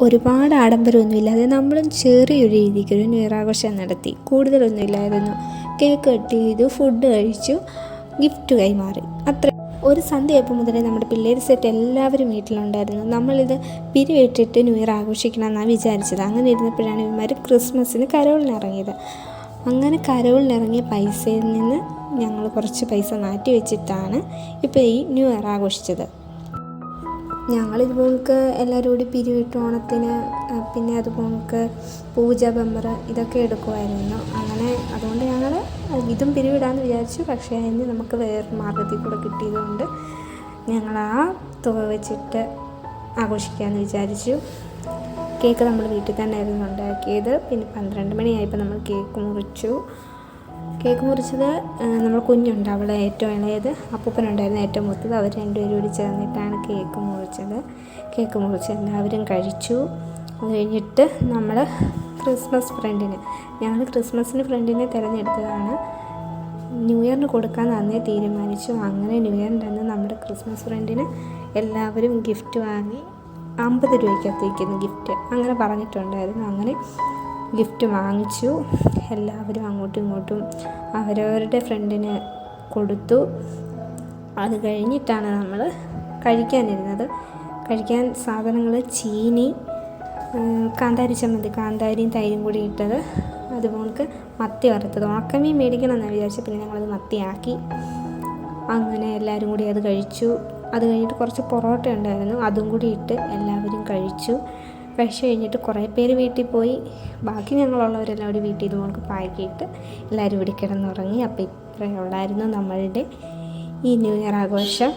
ഒരുപാട് ആഡംബരമൊന്നുമില്ലാതെ നമ്മളും ചെറിയൊരു രീതിക്ക് ഒരു നീറാഘോഷം നടത്തി. കൂടുതലൊന്നുമില്ലായിരുന്നു. കേക്ക് കട്ട് ചെയ്തു ഫുഡ് കഴിച്ചു ഗിഫ്റ്റ് കൈമാറി. അത്ര. ഒരു സന്ധ്യയപ്പം മുതലേ നമ്മുടെ പിള്ളേർ സെറ്റ് എല്ലാവരും വീട്ടിലുണ്ടായിരുന്നു. നമ്മളിത് പിരിവിട്ടിട്ട് ന്യൂ ഇയർ ആഘോഷിക്കണമെന്നാണ് വിചാരിച്ചത്. അങ്ങനെ ഇരുന്നപ്പോഴാണ് ഇവന്മാർ ക്രിസ്മസിന് കരോളിന് ഇറങ്ങിയത്. അങ്ങനെ കരോളിനിറങ്ങിയ പൈസയിൽ നിന്ന് ഞങ്ങൾ കുറച്ച് പൈസ മാറ്റി വെച്ചിട്ടാണ് ഇപ്പോൾ ഈ ന്യൂ ഇയർ ആഘോഷിച്ചത് ഞങ്ങളിതുപോലക്ക് എല്ലാവരും കൂടി പിരിവിട്ട് ഓണത്തിന് പിന്നെ അതുപോലക്ക് പൂജ ബമ്പർ ഇതൊക്കെ എടുക്കുമായിരുന്നു. അങ്ങനെ അതുകൊണ്ട് ഞങ്ങൾ ഇതും പിരിവിടാമെന്ന് വിചാരിച്ചു. പക്ഷേ അതിന് നമുക്ക് വേറൊരു മാർഗത്തിൽ കൂടെ കിട്ടിയതുകൊണ്ട് ഞങ്ങൾ ആ തുക വെച്ചിട്ട് ആഘോഷിക്കാമെന്ന് വിചാരിച്ചു. കേക്ക് നമ്മൾ വീട്ടിൽ തന്നെയായിരുന്നു ഉണ്ടാക്കിയത്. പിന്നെ പന്ത്രണ്ട് മണിയായപ്പോൾ നമ്മൾ കേക്ക് മുറിച്ചു. കേക്ക് മുറിച്ചത് നമ്മൾ കുഞ്ഞുണ്ട് അവളെ ഏറ്റവും ഇളയത്. അപ്പൂപ്പനുണ്ടായിരുന്നു ഏറ്റവും മൂത്തത്. അവർ രണ്ടുപേരും കൂടി ചേർന്നിട്ടാണ് കേക്ക് മുറിച്ചത്. കേക്ക് മുറിച്ച് എല്ലാവരും കഴിച്ചു. അത് കഴിഞ്ഞിട്ട് നമ്മൾ ക്രിസ്മസ് ഫ്രണ്ടിന് ഞങ്ങൾ ക്രിസ്മസിന് ഫ്രണ്ടിനെ തിരഞ്ഞെടുത്തതാണ്. ന്യൂ ഇയറിന് കൊടുക്കാൻ അന്നേ തീരുമാനിച്ചു. അങ്ങനെ ന്യൂ ഇയറിന്റെ അന്ന് നമ്മുടെ ക്രിസ്മസ് ഫ്രണ്ടിന് എല്ലാവരും ഗിഫ്റ്റ് വാങ്ങി അമ്പത് രൂപയ്ക്കകത്തേക്കുന്നു ഗിഫ്റ്റ്. അങ്ങനെ പറഞ്ഞിട്ടുണ്ടായിരുന്നു. അങ്ങനെ ഗിഫ്റ്റ് വാങ്ങിച്ചു. എല്ലാവരും അങ്ങോട്ടും ഇങ്ങോട്ടും അവരവരുടെ ഫ്രണ്ടിന് കൊടുത്തു. അത് കഴിഞ്ഞിട്ടാണ് നമ്മൾ കഴിക്കാനിരുന്നത്. കഴിക്കാൻ സാധനങ്ങൾ ചീനി കാന്താരി ചമ്മന്തി കാന്താരിയും തൈരും കൂടി ഇട്ടത്. അതുപോലെ മത്തി വറുത്തത്. ഉണക്കമീൻ മേടിക്കണം എന്നാണ് വിചാരിച്ചത് പിന്നെ ഞങ്ങളത് മത്തിയാക്കി. അങ്ങനെ എല്ലാവരും കൂടി അത് കഴിച്ചു. അത് കഴിഞ്ഞിട്ട് കുറച്ച് പൊറോട്ട ഉണ്ടായിരുന്നു. അതും കൂടി ഇട്ട് എല്ലാവരും കഴിച്ചു. കഴിച്ച് കഴിഞ്ഞിട്ട് കുറേ പേര് വീട്ടിൽ പോയി. ബാക്കി ഞങ്ങളുള്ളവരെല്ലാം വീട്ടിൽ വീട്ടിൽ നമുക്ക് പാക്കിയിട്ട് എല്ലാവരും ഇവിടെ കിടന്നുറങ്ങി. അപ്പോൾ ഇത്രയുള്ളായിരുന്നു നമ്മളുടെ ഈ ന്യൂ ഇയർ ആഘോഷം.